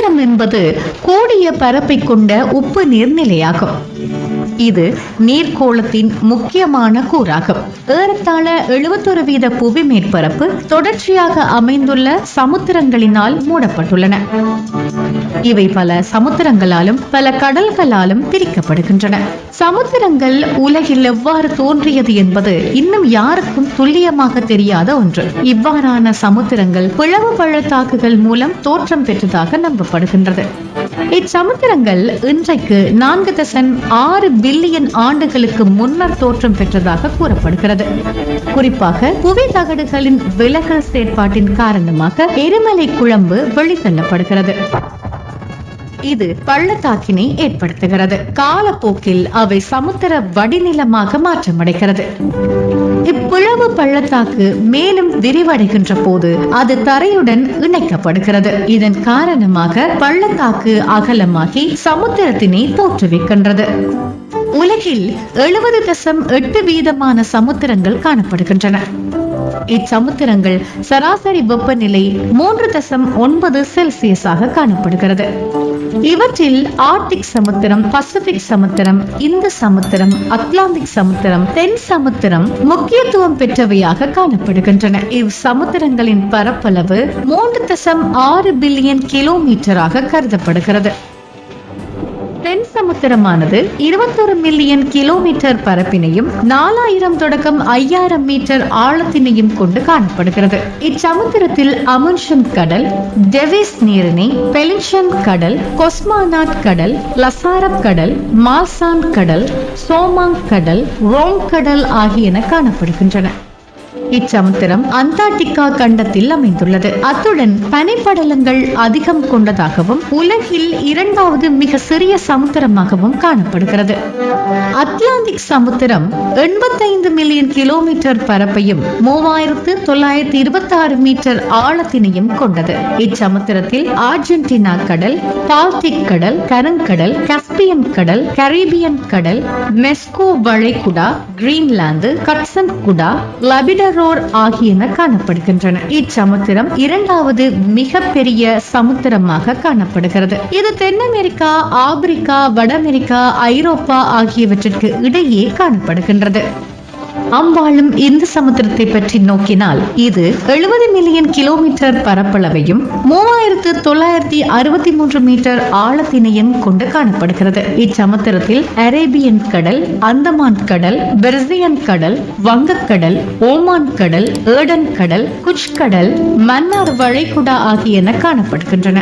சாகரம் என்பது கூடிய பரப்பை கொண்ட உப்பு நீர்நிலையாகும். இது நீர்க்கோளத்தின் முக்கியமான கூறாகும். ஏறத்தாழ எழுபத்தொரு வீத புவி மேற்பரப்பு தொடர்ச்சியாக அமைந்துள்ள சமுத்திரங்களினால் மூடப்பட்டுள்ளன. இவை பல சமுத்திரங்களாலும் பல கடல்களாலும் பிரிக்கப்படுகின்றன. சமுத்திரங்கள் உலகில் எவ்வாறு தோன்றியது என்பது இன்னும் யாருக்கும் துல்லியமாக தெரியாத ஒன்று. இவ்வாறான சமுத்திரங்கள் பிளவு பள்ளத்தாக்குகள் மூலம் தோற்றம் பெற்றதாக நம்பப்படுகின்றது. இச்சமுத்திரங்கள் இன்றைக்கு நான்கு தசன் ஆறு பில்லியன் ஆண்டுகளுக்கு முன்னர் தோற்றம் பெற்றதாக கூறப்படுகிறது. குறிப்பாக புவி தகடுகளின் விலகல் செயற்பாட்டின் காரணமாக எரிமலை குழம்பு வெளித்தள்ளப்படுகிறது. இது பள்ளத்தாக்கினை ஏற்படுத்துகிறது. காலப்போக்கில் அவை சமுத்திர வடிநிலமாக மாற்றமடைகிறது. இப்பிளவு பள்ளத்தாக்கு மேலும் விரிவடைகின்ற போது அது தரையுடன் இணைக்கப்படுகிறது. இதன் காரணமாக பள்ளத்தாக்கு அகலமாகி சமுத்திரத்தினை தோற்றுவிக்கின்றது. உலகில் எழுபது தசம் எட்டு வீதமான சமுத்திரங்கள் காணப்படுகின்றன. இச்சமுத்திரங்கள் சராசரி வெப்பநிலை மூன்று தசம் ஒன்பது செல்சியஸாக காணப்படுகிறது. இவற்றில் ஆர்டிக் சமுத்திரம் பசிபிக் சமுத்திரம் இந்து சமுத்திரம் அட்லாந்திக் சமுத்திரம் தென் சமுத்திரம் முக்கியத்துவம் பெற்றவையாக காணப்படுகின்றன. இவ் சமுத்திரங்களின் பரப்பளவு மூன்று தசம் ஆறு பில்லியன் கிலோமீட்டராக கருதப்படுகிறது. சமுத்திரமானது இருபத்தொரு மில்லியன் கிலோமீட்டர் பரப்பினையும் நாலாயிரம் தொடக்கம் ஐயாயிரம் மீட்டர் ஆழத்தினையும் கொண்டு காணப்படுகிறது. இச்சமுத்திரத்தில் அமுன்ஷன் கடல் டெவிஸ் நீரிணை பெலிஷன் கடல் கொஸ்மானாட் கடல் லசாரப் கடல் மால்சான் கடல் சோமாங் கடல் ரோம் கடல் ஆகியன காணப்படுகின்றன. இச்சமுத்திரம் அண்டார்டிகா கண்டத்தில் அமைந்துள்ளது. அத்துடன் பனிப்படலங்கள் அதிகம் கொண்டதாகவும் உலகில் இரண்டாவது மிக சிறிய சமுத்திரமாகவும் காணப்படுகிறது. அத்லாந்திக் சமுத்திரம் எண்பத்தைந்து மில்லியன் கிலோமீட்டர் பரப்பையும் மூவாயிரத்து தொள்ளாயிரத்தி இருபத்தி ஆறு மீட்டர் ஆழத்தினையும் கொண்டது. இச்சமுத்திரத்தில் ஆர்ஜென்டினா கடல் பால்டிக் கடல் கருங்கடல் கஸ்பியன் கடல் கரீபியன் கடல் மெஸ்கோ வளைகுடா கிரீன்லாந்து கட்சன் குடா லபிடரோர் ஆகியன காணப்படுகின்றன. இச்சமுத்திரம் இரண்டாவது மிகப்பெரிய சமுத்திரமாக காணப்படுகிறது. இது தென் அமெரிக்கா ஆப்பிரிக்கா வட அமெரிக்கா ஐரோப்பா ஆகியவற்றிற்கு இடையே காணப்படுகின்றது. அம்பாளும் இந்து சமுத்திரத்தை பற்றி நோக்கினால் இது எழுபது மில்லியன் கிலோமீட்டர் பரப்பளவையும் மூவாயிரத்து தொள்ளாயிரத்தி அறுபத்தி மூன்று மீட்டர் ஆழத்தினையும் கொண்டு காணப்படுகிறது. இச்சமுத்திரத்தில் அரேபியன் கடல் அந்தமான் கடல் பெர்சியன் கடல் வங்கக்கடல் ஓமான் கடல் ஏடன் கடல் குச் கடல் மன்னார் வளைகுடா ஆகியன காணப்படுகின்றன.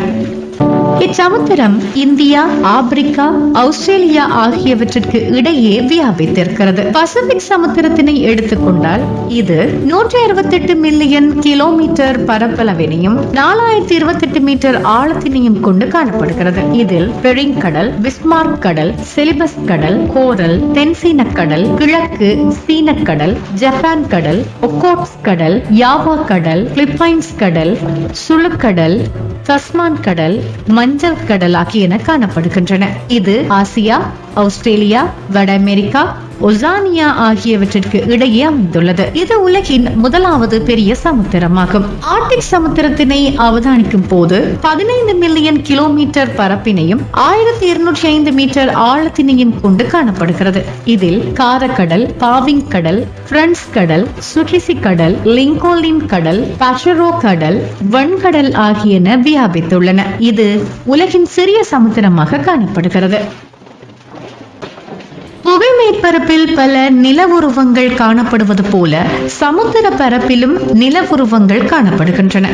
இச்சமுத்திரம் இந்தியா ஆப்பிரிக்கா ஆஸ்திரேலியா ஆகியவற்றிற்கு இடையே வியாபித்திருக்கிறது. பசிபிக் சமுத்திரத்தினை எடுத்துக்கொண்டால் இது நூற்றி அறுபத்தி எட்டு மில்லியன் கிலோமீட்டர் பரப்பளவினையும் நாலாயிரத்தி இருபத்தெட்டு மீட்டர் ஆழத்தினையும் கொண்டு காணப்படுகிறது. இதில் பெரிங்கடல் பிஸ்மார்க் கடல் செலிபஸ் கடல் கோரல் தென்சீன கடல் கிழக்கு சீனக்கடல் ஜப்பான் கடல் ஒக்கோட்ஸ் கடல் யாவா கடல் பிலிப்பைன்ஸ் கடல் சுழுக்கடல் தஸ்மான் கடல் மஞ்சள் கடல் ஆகியன காணப்படுகின்றன. இது ஆசியா ஆஸ்திரேலியா வட அமெரிக்கா ஒசானியா ஆகியவற்றிற்கு இடையே அமைந்துள்ளது. இது உலகின் முதலாவது பெரிய சமுத்திரமாகும். ஆர்டிக் சமுத்திரத்தினை அவதானிக்கும் போது பதினைந்து மில்லியன் கிலோமீட்டர் பரப்பினையும் ஆயிரத்தி இருநூற்றி ஐந்து மீட்டர் ஆழத்தினையும் கொண்டு காணப்படுகிறது. இதில் காரக்கடல் பாவிங் கடல் பிரெண்ட்ஸ் கடல் சுட்ரிசி கடல் லிங்கோலின் கடல் பஷரோ கடல் வன்கடல் ஆகியன வியாபித்துள்ளன. இது உலகின் சிறிய சமுத்திரமாக காணப்படுகிறது. புவி மேற்பரப்பில் பல நிலவுருவங்கள் காணப்படுவது போல சமுத்திர பரப்பிலும் நிலவுருவங்கள் காணப்படுகின்றன.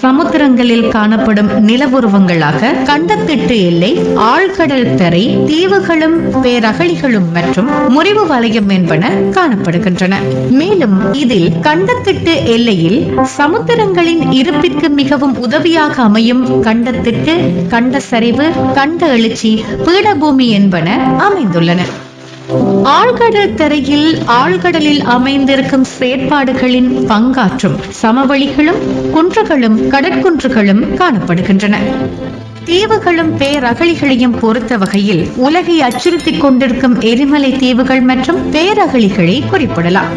சமுத்திரங்களில் காணப்படும் நிலவுருவங்களாக கண்டத்திட்டு எல்லை ஆழ்கடல் தரை தீவுகளும் பேரகழிகளும் மற்றும் முறிவு வலயம் என்பன காணப்படுகின்றன. மேலும் இதில் கண்டத்திட்டு எல்லையில் சமுத்திரங்களின் இருப்பிற்கு மிகவும் உதவியாக அமையும் கண்டத்திட்டு கண்ட சரிவு கண்ட எழுச்சி பீடபூமி என்பன அமைந்துள்ளன. ஆழ்கடல் தரையில் ஆழ்கடலில் அமைந்திருக்கும் செயற்பாடுகளின் பங்காற்றும் சமவெளிகளும் குன்றுகளும் கடற்குன்றுகளும் காணப்படுகின்றன. தீவுகளும் பேரகழிகளையும் பொறுத்த வகையில் உலகை அச்சுறுத்திக் கொண்டிருக்கும் எரிமலை தீவுகள் மற்றும் பேரகழிகளை குறிப்பிடலாம்.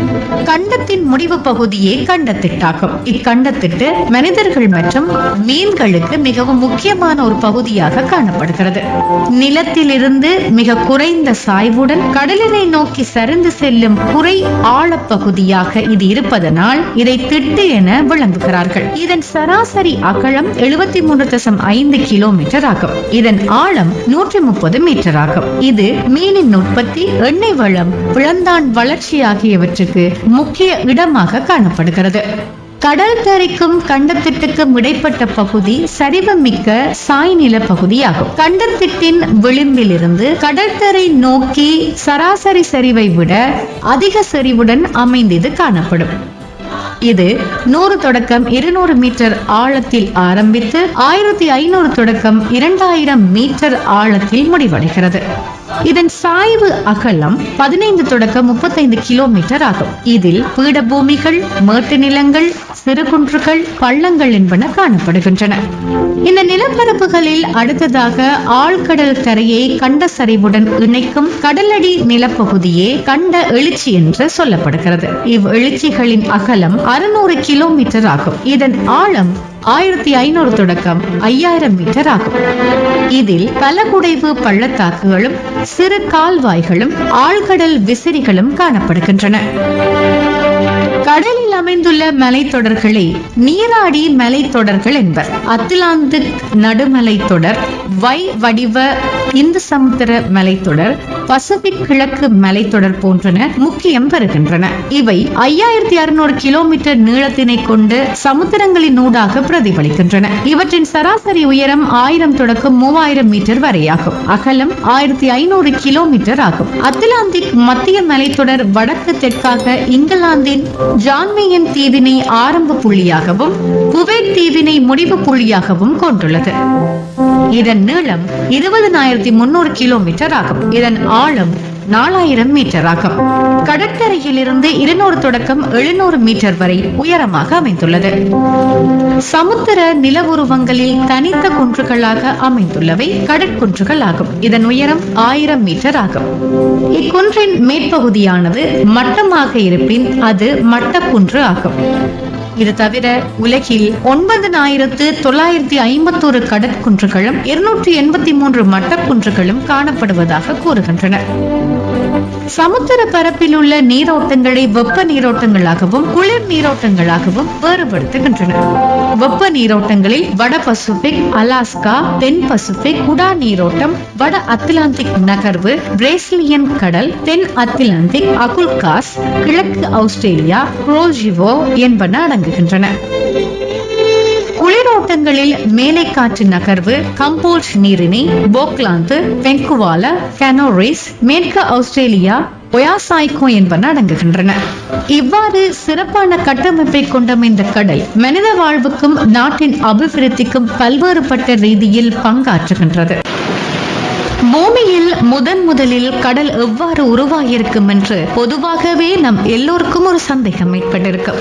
கண்டத்தின் முடிவு பகுதியே கண்டத்திட்டாகும். இக்கண்டத்திட்டு மனிதர்கள் மற்றும் மீன்களுக்கு மிகவும் முக்கியமான ஒரு பகுதியாக காணப்படுகிறது. நிலத்திலிருந்து மிக குறைந்த சாய்வுடன் கடலினை நோக்கி சரிந்து செல்லும் குறை ஆழப்பகுதியாக இது இருப்பதனால் இதை திட்டு என விளங்குகிறார்கள். இதன் சராசரி அகலம் எழுபத்தி மூன்று தசம் ஐந்து கிலோ கிலோமீட்டர் ஆகும் இதன் ஆழம் நூற்றி முப்பது மீட்டர் ஆகும் இது மீனின் உற்பத்தி எண்ணெய் வளம் பிளந்தான் வளர்ச்சி ஆகியவற்றுக்கு முக்கிய இடமாக காணப்படுகிறது. கடல் தரைக்கும் கண்டத்திட்டுக்கும் இடைப்பட்ட பகுதி சரிவமிக்க சாய்நில பகுதியாகும். கண்டத்திட்டின் விளிம்பிலிருந்து கடற்கரை நோக்கி சராசரி சரிவை விட அதிக சரிவுடன் அமைந்தது காணப்படும். இது நூறு தொடக்கம் இருநூறு மீட்டர் ஆழத்தில் ஆரம்பித்து ஆயிரத்தி ஐநூறு தொடக்கம் இரண்டாயிரம் மீட்டர் ஆழத்தில் முடிவடைகிறது. இதன் சாய்வு அகலம் பதினைந்து தொடக்க முப்பத்தைந்து கிலோமீட்டர் ஆகும். இதில் பீடபூமிகள் மேட்டு நிலங்கள் சிறுகுன்றுகள் பள்ளங்கள் என்பன காணப்படுகின்றன. இந்த நிலப்பரப்புகளில் அடுத்ததாக ஆழ்கடல் கரையை கண்ட சரிவுடன் இணைக்கும் கடலடி நிலப்பகுதியே கண்ட எழுச்சி என்று சொல்லப்படுகிறது. இவ் எழுச்சிகளின் அகலம் அறுநூறு கிலோமீட்டர் ஆகும். இதன் ஆழம் ஆயிரத்தி ஐநூறு தொடக்கம் ஐயாயிரம் மீட்டர் ஆகும். இதில் பலகுடைவு பள்ளத்தாக்குகளும் சிறு கால்வாய்களும் ஆழ்கடல் விசிறிகளும் காணப்படுகின்றன. கடல் கடலில் அமைந்துள்ள மலைத்தொடர்களை நீராடி மலைத்தொடர்கள் என்பர். அத்லாந்திக் நடுமலைத்தொடர் வை வடிவ இந்து சமுத்திர மலைத்தொடர் பசிபிக் கிழக்கு மலைத்தொடர் போன்றன முக்கியம் பெறுகின்றன. இவை ஐயாயிரத்தி அறுநூறு கிலோமீட்டர் நீளத்தினை கொண்டு சமுத்திரங்களின் ஊடாக பிரதிபலிக்கின்றன. இவற்றின் சராசரி உயரம் ஆயிரம் தொடக்கம் மூவாயிரம் மீட்டர் வரையாகும். அகலம் ஆயிரத்தி ஐநூறு கிலோமீட்டர் ஆகும். அத்லாந்திக் மத்திய மலைத்தொடர் வடக்கு தெற்காக இங்கிலாந்தின் ஜான்மியன் தீவினை ஆரம்ப புள்ளியாகவும் குவைத் தீவினை முடிவு புள்ளியாகவும் கொண்டுள்ளது. இதன் நீளம் இருபதனாயிரத்தி முன்னூறு கிலோமீட்டர் ஆகும் இதன் ஆழம் நாலாயிரம் மீட்டர் ஆகும் கடற்கரையில் இருந்து இருநூறு தொடக்கம் எழுநூறு மீட்டர் வரை உயரமாக அமைந்துள்ளது. சமுத்திர நிலவுருவங்களில் தனித்த குன்றுகளாக அமைந்துள்ளவை கடற்குன்றுகள் ஆகும் இதன் உயரம் ஆயிரம் மீட்டர் ஆகும். இக்குன்றின் மேற்பகுதியானது மட்டமாக இருப்பின் அது மட்டக்குன்று ஆகும். இது தவிர உலகில் ஒன்பதனாயிரத்து தொள்ளாயிரத்தி ஐம்பத்தோரு கடற்குன்றுகளும் இருநூற்றி எண்பத்தி மூன்று மட்டக்குன்றுகளும் காணப்படுவதாக கூறுகின்றன. சமுத்திர பரப்பில் உள்ள நீரோட்டங்களை வெப்ப நீரோட்டங்களாகவும் குளிர் நீரோட்டங்களாகவும் வேறுபடுத்துகின்றன. வெப்ப நீரோட்டங்களில் வட பசிபிக் அலாஸ்கா தென் பசிபிக் குடா நீரோட்டம் வட அத்லாந்திக் நகர்வு பிரேசிலியன் கடல் தென் அத்லாந்திக் அகுல்காஸ் கிழக்கு ஆஸ்திரேலியா குரோஜிவோ என்பன அடங்குகின்றன. குளிரோட்டங்களில் மேலை காற்று நகர்வு கம்போல்ட் நீரிணை போக்லாந்து வெங்குவால கனோரிஸ் மேற்கு ஆஸ்திரேலியா ஒயாசாய்கோ என்பன அடங்குகின்றன. இவ்வாறு சிறப்பான கட்டமைப்பை கொண்ட இந்த கடல் மனித வாழ்வுக்கும் நாட்டின் அபிவிருத்திக்கும் பல்வேறுபட்ட ரீதியில் பங்காற்றுகின்றது. பூமியில் முதன் முதலில் கடல் எவ்வாறு உருவாகியிருக்கும் என்று பொதுவாகவே நம் எல்லோருக்கும் ஒரு சந்தேகம் ஏற்பட்டிருக்கும்.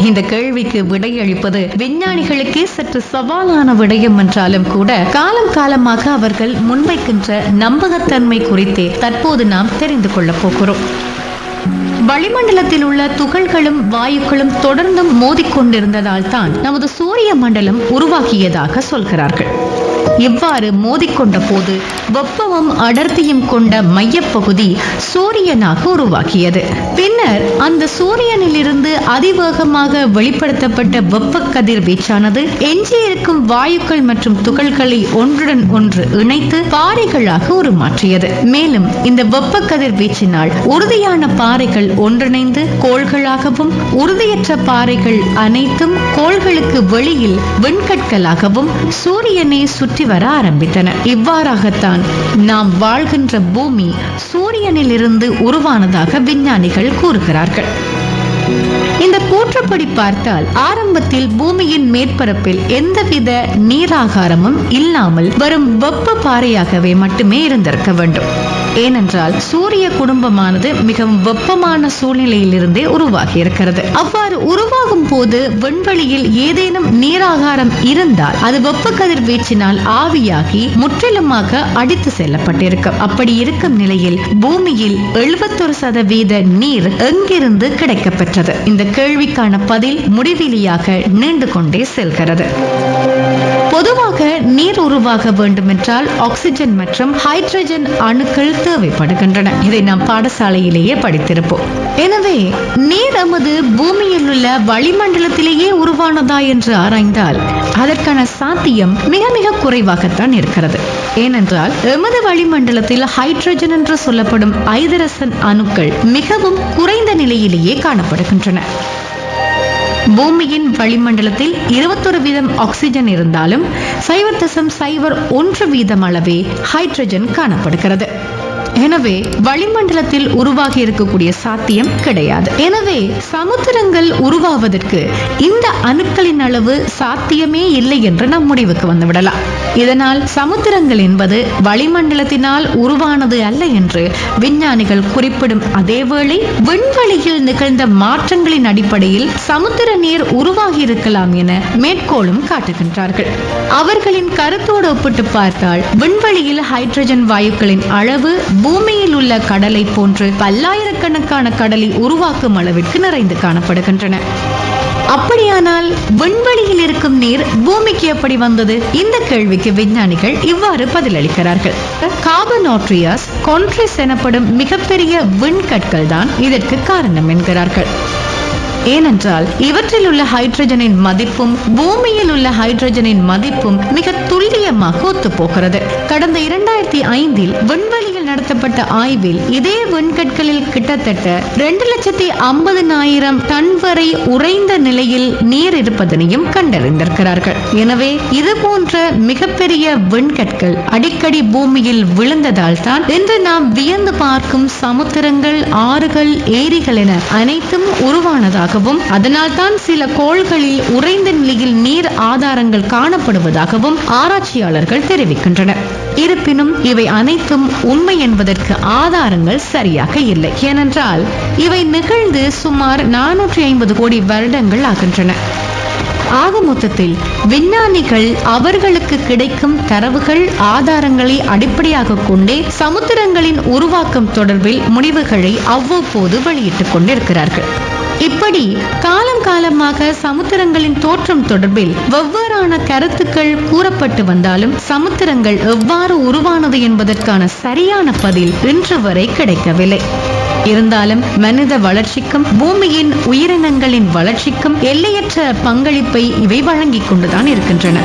இந்த கேள்விக்கு விடையளிப்பது விஞ்ஞானிகளுக்கே சற்று சவாலான விடயம் என்றாலும் கூட காலம் காலமாக அவர்கள் முன்வைக்கின்ற நம்பகத்தன்மை குறித்தே தற்போது நாம் தெரிந்து கொள்ளப் போகிறோம். வளிமண்டலத்தில் உள்ள துகள்களும் வாயுக்களும் தொடர்ந்தும் மோதிக்கொண்டிருந்ததால் தான் நமது சூரிய மண்டலம் உருவாகியதாக சொல்கிறார்கள். இவ்வாறு மோதிக்கொண்ட போது வெப்பமும் அடர்த்தியும் கொண்ட மையப்பகுதி சூரியனாக உருவாக்கியது. பின்னர் அந்த சூரியனிலிருந்து அதிவேகமாக வெளிப்படுத்தப்பட்ட வெப்ப கதிர்வீச்சானது எஞ்சியிருக்கும் வாயுக்கள் மற்றும் துகள்களை ஒன்றுடன் ஒன்று இணைத்து பாறைகளாக உருமாற்றியது. மேலும் இந்த வெப்ப கதிர்வீச்சினால் உறுதியான பாறைகள் ஒன்றிணைந்து கோள்களாகவும் உறுதியற்ற பாறைகள் அனைத்தும் கோள்களுக்கு வெளியில் விண்கற்களாகவும் சூரியனை சுற்றி வர ஆரம்பித்தன. இவ்வாறாகத்தான் நாம் வாழ்கின்ற பூமி சூரியனிலிருந்து உருவானதாக விஞ்ஞானிகள் கூறுகிறார்கள். இந்த கூற்றுப்படி பார்த்தால் ஆரம்பத்தில் பூமியின் மேற்பரப்பில் எந்தவித நீராகாரமும் இல்லாமல் வரும் வெப்ப பாறையாகவே மட்டுமே இருந்திருக்க வேண்டும். ஏனென்றால் சூரிய குடும்பமானது மிகவும் வெப்பமான சூழ்நிலையிலிருந்தே உருவாகி இருக்கிறது அவ்வாறு உருவாகும் போது விண்வெளியில் ஏதேனும் நீராகாரம் இருந்தால் அது வெப்ப கதிர்வீச்சினால் ஆவியாகி முற்றிலுமாக அடித்து செல்லப்பட்டிருக்கும் அப்படி இருக்கும் நிலையில் பூமியில் எழுபத்தொரு சதவீத நீர் எங்கிருந்து கிடைக்கப்பெற்றது? இந்த கேள்விக்கான பதில் முடிவிலியாக நீண்டு கொண்டே செல்கிறது. பொதுவாக நீர் உருவாக வேண்டுமென்றால் ஆக்சிஜன் மற்றும் ஹைட்ரஜன் அணுக்கள் தேவைப்படுகின்றன. இதை நாம் பாடசாலையிலேயே படித்திருப்போம். எனவே நீர் நமது பூமியில் உள்ள வளிமண்டலத்திலேயே உருவானதா என்று ஆராய்ந்தால் அதற்கான சாத்தியம் மிக மிக குறைவாகத்தான் இருக்கிறது. ஏனென்றால் எமது வளிமண்டலத்தில் ஹைட்ரஜன் என்று சொல்லப்படும் ஐதரசன் அணுக்கள் மிகவும் குறைந்த நிலையிலேயே காணப்படுகின்றன. பூமியின் வளிமண்டலத்தில் இருபத்தொரு வீதம் ஆக்சிஜன் இருந்தாலும் சைவர் தசம் சைவர் ஒன்று வீதம் அளவே ஹைட்ரஜன் காணப்படுகிறது. எனவே வளிமண்டலத்தில் உருவாகி இருக்கக்கூடிய சாத்தியம் கிடையாது. எனவே சமுத்திரங்கள் உருவாவதற்கு இந்த அணுக்களின் அளவு சாத்தியமே இல்லை என்று நாம் முடிவுக்கு வந்துவிடலாம். இதனால் சமுத்திரங்கள் என்பது வளிமண்டலத்தினால் உருவானது அல்ல என்று விஞ்ஞானிகள் குறிப்பிடும் அதேவேளை விண்வெளியில் நிகழ்ந்த மாற்றங்களின் அடிப்படையில் சமுத்திர நீர் உருவாகி இருக்கலாம் என மேற்கோளும் காட்டுகின்றார்கள். அவர்களின் கருத்தோடு ஒப்பிட்டு பார்த்தால் விண்வெளியில் ஹைட்ரஜன் வாயுக்களின் அளவு பூமியில் உள்ள கடலை போன்று பல்லாயிரக்கணக்கான கடலை உருவாக்கும் அளவிற்கு நிறைந்து காணப்படுகின்றன. அப்படியானால் விண்வெளியில் இருக்கும் நீர் பூமிக்கு எப்படி வந்தது? இந்த கேள்விக்கு விஞ்ஞானிகள் இவ்வாறு பதிலளிக்கிறார்கள். கார்பனோட்ரியாஸ் கொன்ட்ரிஸ் எனப்படும் மிகப்பெரிய விண்கற்கள் தான் இதற்கு காரணம் என்கிறார்கள். ஏனென்றால் இவற்றில் உள்ள ஹைட்ரஜனின் மதிப்பும் பூமியில் உள்ள ஹைட்ரஜனின் மதிப்பும் மிக துல்லியமாக ஒத்துப்போகிறது. கடந்த இரண்டாயிரத்தி ஐந்தில் விண்வெளியில் நடத்தப்பட்ட ஆய்வில் இதே வெண்கற்களில் கிட்டத்தட்ட ரெண்டு லட்சத்தி ஐம்பதனாயிரம் டன் வரை உறைந்த நிலையில் நீர் இருப்பதனையும் கண்டறிந்திருக்கிறார்கள். எனவே இது போன்ற மிகப்பெரிய வெண்கற்கள் அடிக்கடி பூமியில் விழுந்ததால் தான் இன்று நாம் வியந்து பார்க்கும் சமுத்திரங்கள் ஆறுகள் ஏரிகள் என அனைத்தும் உருவானதாகவும் அதனால்தான் சில கோள்களில் உறைந்த நிலையில் நீர் ஆதாரங்கள் காணப்படுவதாகவும் ஆராய்ச்சியாளர்கள் தெரிவிக்கின்றனர். இருப்பினும் இவை அனைத்தும் உண்மை என்பதற்கு ஆதாரங்கள் சரியாக இல்லை. ஏனென்றால் இவை நிகழ்ந்து சுமார் நானூற்றி ஐம்பது கோடி வருடங்கள் ஆகின்றன. ஆக மொத்தத்தில் விஞ்ஞானிகள் அவர்களுக்கு கிடைக்கும் தரவுகள் ஆதாரங்களை அடிப்படையாக கொண்டே சமுத்திரங்களின் உருவாக்கம் தொடர்பில் முடிவுகளை அவ்வப்போது வெளியிட்டுக் கொண்டிருக்கிறார்கள். இப்படி காலம் காலமாக சமுத்திரங்களின் தோற்றம் தொடர்பில் வெவ்வேறான கருத்துக்கள் கூறப்பட்டு வந்தாலும் சமுத்திரங்கள் எவ்வாறு உருவானது என்பதற்கான சரியான பதில் இன்று வரை கிடைக்கவில்லை. இருந்தாலும் மனித வளர்ச்சிக்கும் பூமியின் உயிரினங்களின் வளர்ச்சிக்கும் எல்லையற்ற பங்களிப்பை இவை வழங்கிக் கொண்டுதான் இருக்கின்றன.